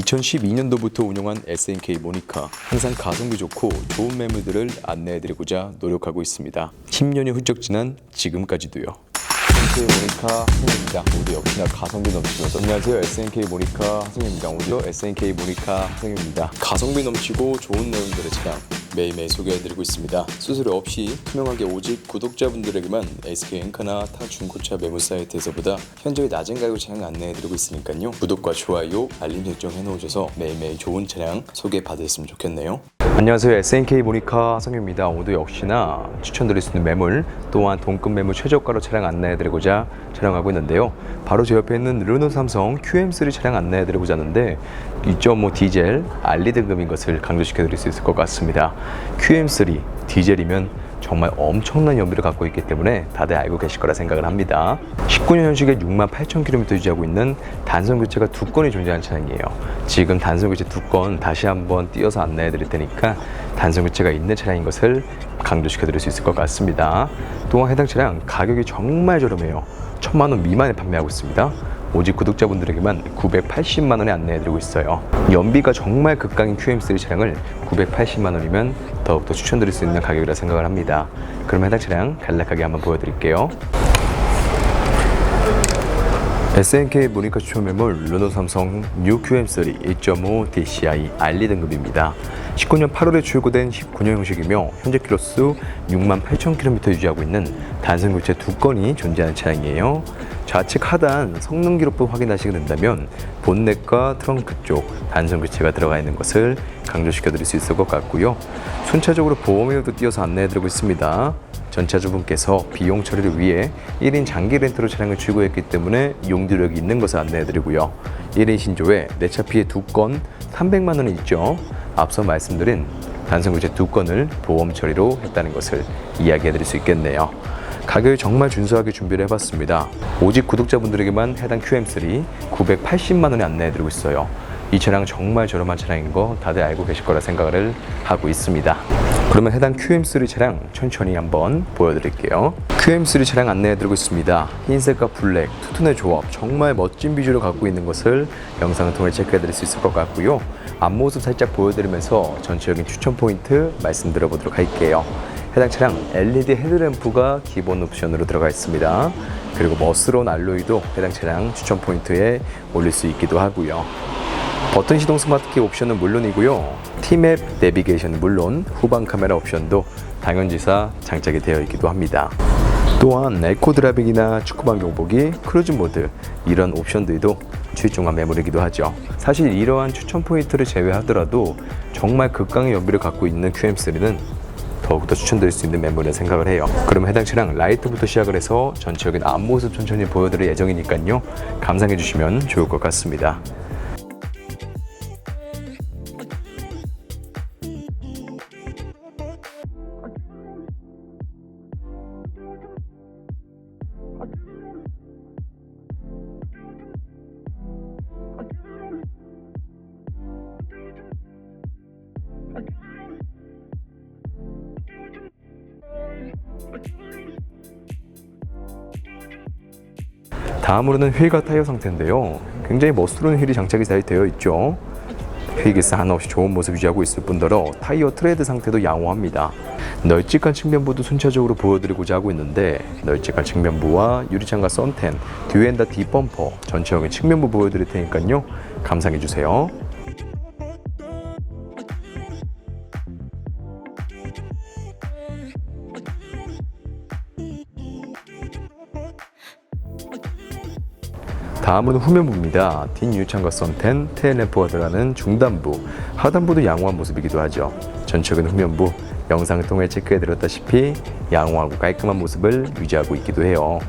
2012년도부터 운영한 SNK 모니카 항상 가성비 좋고 좋은 매물들을 안내해드리고자 노력하고 있습니다. 10년이 훌쩍 지난 지금까지도요. SNK 모니카 하승입니다. 모두 역시나 가성비 넘치면서 안녕하세요 SNK 모니카 하승입니다. 오늘 SNK 모니카 하승입니다. 가성비 넘치고 좋은 내용들의 차량 매일매일 소개해드리고 있습니다. 수수료 없이 투명하게 오직 구독자분들에게만 SK 엔카나 타 중고차 매물 사이트에서보다 현저히 낮은 가격 차량 안내해드리고 있으니까요. 구독과 좋아요, 알림 설정 해놓으셔서 매일매일 좋은 차량 소개받으셨으면 좋겠네요. 안녕하세요 SNK 모니카 성입니다. 오늘 역시나 추천드릴 수 있는 매물 또한 동급 매물 최저가로 차량 안내해드리고자 촬영하고 있는데요. 바로 제 옆에 있는 르노 삼성 QM3 차량 안내해드리고자 하는데 2.5 디젤 알리 등급인 것을 강조시켜드릴 수 있을 것 같습니다. QM3 디젤이면 정말 엄청난 연비를 갖고 있기 때문에 다들 알고 계실 거라 생각을 합니다. 19년 현식에 6만 8천 킬로미터 유지하고 있는 단선 교체가 두 건이 존재하는 차량이에요. 지금 단선 교체 두 건 다시 한번 띄어서 안내해 드릴 테니까 단선 교체가 있는 차량인 것을 강조시켜 드릴 수 있을 것 같습니다. 또한 해당 차량 가격이 정말 저렴해요. 천만 원 미만에 판매하고 있습니다. 오직 구독자분들에게만 980만 원에 안내해드리고 있어요. 연비가 정말 극강인 QM3 차량을 980만 원이면 더욱더 추천드릴 수 있는 가격이라 생각을 합니다. 그럼 해당 차량 간략하게 한번 보여드릴게요. SNK 모니카 추천 매물 르노 삼성 뉴 QM3 1.5 DCI 알리 등급입니다. 19년 8월에 출고된 19년 형식이며 현재 키로수 6만 8천 킬로미터 유지하고 있는 단순 교체 두 건이 존재하는 차량이에요. 좌측 하단 성능 기록부 확인하시게 된다면 본넷과 트렁크 쪽 단순 교체가 들어가 있는 것을 강조시켜 드릴 수 있을 것 같고요. 순차적으로 보험료도 띄어서 안내해 드리고 있습니다. 전차주분께서 비용 처리를 위해 1인 장기 렌트로 차량을 출고했기 때문에 용도력이 있는 것을 안내해 드리고요. 1인 신조에 내차 피해 2건 300만 원이 있죠. 앞서 말씀드린 단순구제 2건을 보험 처리로 했다는 것을 이야기해 드릴 수 있겠네요. 가격을 정말 준수하게 준비를 해봤습니다. 오직 구독자분들에게만 해당 QM3 980만 원에 안내해드리고 있어요. 이 차량 정말 저렴한 차량인 거 다들 알고 계실 거라 생각을 하고 있습니다. 그러면 해당 QM3 차량 천천히 한번 보여드릴게요. QM3 차량 안내해드리고 있습니다. 흰색과 블랙, 투톤의 조합, 정말 멋진 비주얼을 갖고 있는 것을 영상을 통해 체크해드릴 수 있을 것 같고요. 앞모습 살짝 보여드리면서 전체적인 추천 포인트 말씀드려보도록 할게요. 해당 차량 LED 헤드램프가 기본 옵션으로 들어가 있습니다. 그리고 멋스러운 알로이도 해당 차량 추천 포인트에 올릴 수 있기도 하고요. 버튼 시동 스마트키 옵션은 물론이고요. T맵 내비게이션은 물론 후방 카메라 옵션도 당연지사 장착이 되어 있기도 합니다. 또한 에코 드라이빙이나 축구방 경보기, 크루즈 모드 이런 옵션들도 출중한 매물이기도 하죠. 사실 이러한 추천 포인트를 제외하더라도 정말 극강의 연비를 갖고 있는 QM3는 더욱더 추천드릴 수 있는 매물을 생각을 해요. 그러면 해당 차량 라이트부터 시작을 해서 전체적인 앞모습 천천히 보여드릴 예정이니까요. 감상해 주시면 좋을 것 같습니다. 다음으로는 휠과 타이어 상태인데요. 굉장히 멋스러운 휠이 장착이 잘 되어 있죠. 휠기스 하나 없이 좋은 모습 유지하고 있을 뿐더러 타이어 트레드 상태도 양호합니다. 널찍한 측면부도 순차적으로 보여드리고자 하고 있는데 널찍한 측면부와 유리창과 썬텐, 뒤엔다 뒷범퍼 전체적인 측면부 보여드릴 테니까요. 감상해 주세요. 다음은 후면부입니다. 뒷유창과 썬텐, 테일램프가 들어가는 중단부, 하단부도 양호한 모습이기도 하죠. 전체적인 후면부, 영상을 통해 체크해드렸다시피 양호하고 깔끔한 모습을 유지하고 있기도 해요.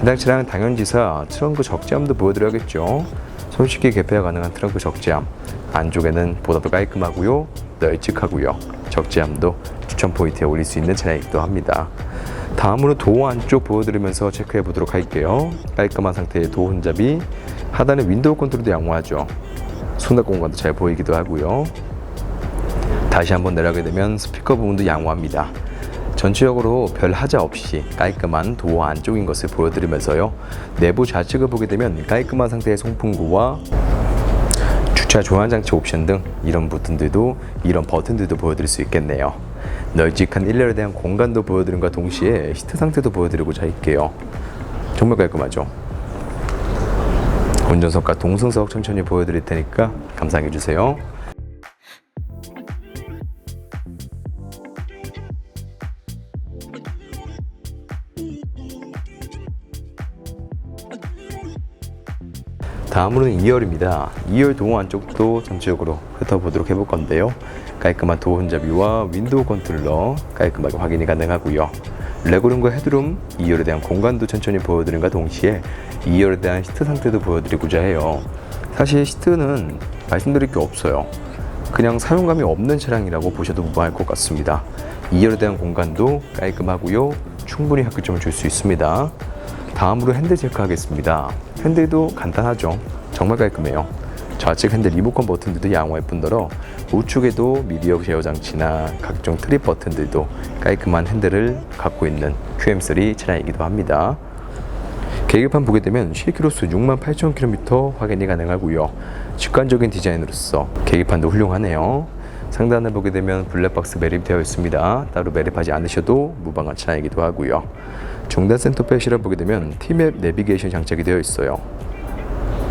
해당 차량 당연지사 트렁크 적재함도 보여드려야겠죠. 손쉽게 개폐가 가능한 트렁크 적재함, 안쪽에는 보다도 깔끔하고요, 널찍하고요. 적재함도 추천 포인트에 올릴 수 있는 차량이기도 합니다. 다음으로 도어 안쪽 보여드리면서 체크해 보도록 할게요. 깔끔한 상태의 도어 혼잡이 하단의 윈도우 컨트롤도 양호하죠. 수납 공간도 잘 보이기도 하고요. 다시 한번 내려가게 되면 스피커 부분도 양호합니다. 전체적으로 별 하자 없이 깔끔한 도어 안쪽인 것을 보여드리면서요. 내부 좌측을 보게 되면 깔끔한 상태의 송풍구와 주차 조환 장치 옵션 등 이런 버튼들도 이런 버튼들도 보여드릴 수 있겠네요. 널찍한 1열에 대한 공간도 보여드림과 동시에 시트 상태도 보여드리고자 할게요. 정말 깔끔하죠? 운전석과 동승석 천천히 보여드릴 테니까 감상해 주세요. 다음으로는 2열입니다. 2열 도어 안쪽도 전체적으로 훑어보도록 해볼 건데요. 깔끔한 도어 혼잡이와 윈도우 컨트롤러 깔끔하게 확인이 가능하고요. 레고룸과 헤드룸, 2열에 대한 공간도 천천히 보여드림과 동시에 2열에 대한 시트 상태도 보여드리고자 해요. 사실 시트는 말씀드릴 게 없어요. 그냥 사용감이 없는 차량이라고 보셔도 무방할 것 같습니다. 2열에 대한 공간도 깔끔하고요. 충분히 학교점을 줄 수 있습니다. 다음으로 핸들 체크하겠습니다. 핸들도 간단하죠. 정말 깔끔해요. 좌측 핸들 리모컨 버튼들도 양호할 뿐더러 우측에도 미디어 제어 장치나 각종 트립 버튼들도 깔끔한 핸들을 갖고 있는 QM3 차량이기도 합니다. 계기판 보게 되면 실기로수 6만 8천 km 확인이 가능하고요. 직관적인 디자인으로서 계기판도 훌륭하네요. 상단을 보게 되면 블랙박스 매립되어 있습니다. 따로 매립하지 않으셔도 무방한 차량이기도 하고요. 중단 센터 패시를 보게 되면 T맵 내비게이션 장착이 되어 있어요.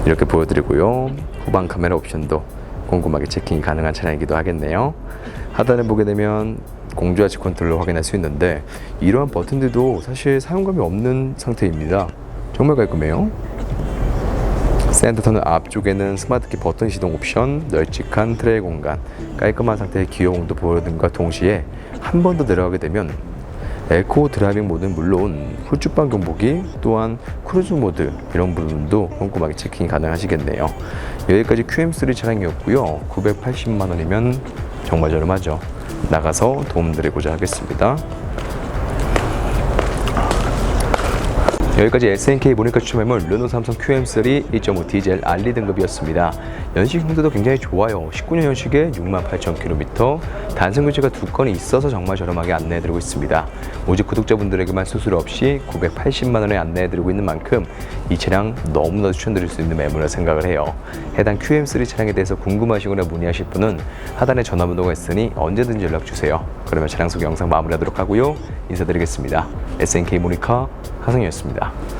이렇게 보여드리고요. 후방 카메라 옵션도 꼼꼼하게 체킹이 가능한 차량이기도 하겠네요. 하단을 보게 되면 공조하치 컨트롤러 확인할 수 있는데 이러한 버튼들도 사실 사용감이 없는 상태입니다. 정말 깔끔해요. 센터터는 앞쪽에는 스마트키 버튼 시동 옵션, 널찍한 트레이 공간, 깔끔한 상태의 기어 온도 보여등과 동시에 한 번 더 내려가게 되면 에코 드라이빙 모드는 물론 후추방 경보기 또한 크루즈 모드 이런 부분도 꼼꼼하게 체킹이 가능하시겠네요. 여기까지 QM3 차량이었고요. 980만 원이면 정말 저렴하죠. 나가서 도움드리고자 하겠습니다. 여기까지 SNK 모니카 추첨해물 르노 삼성 QM3 2.5 디젤 알리 등급이었습니다. 연식 형태도 굉장히 좋아요. 19년 연식에 68,000km, 단순 교체가 두 건이 있어서 정말 저렴하게 안내해드리고 있습니다. 오직 구독자분들에게만 수수료 없이 980만 원에 안내해드리고 있는 만큼 이 차량 너무나도 추천드릴 수 있는 매물이라 생각을 해요. 해당 QM3 차량에 대해서 궁금하시거나 문의하실 분은 하단에 전화번호가 있으니 언제든지 연락 주세요. 그러면 차량 소개 영상 마무리하도록 하고요. 인사드리겠습니다. SNK 모니카 하성이었습니다.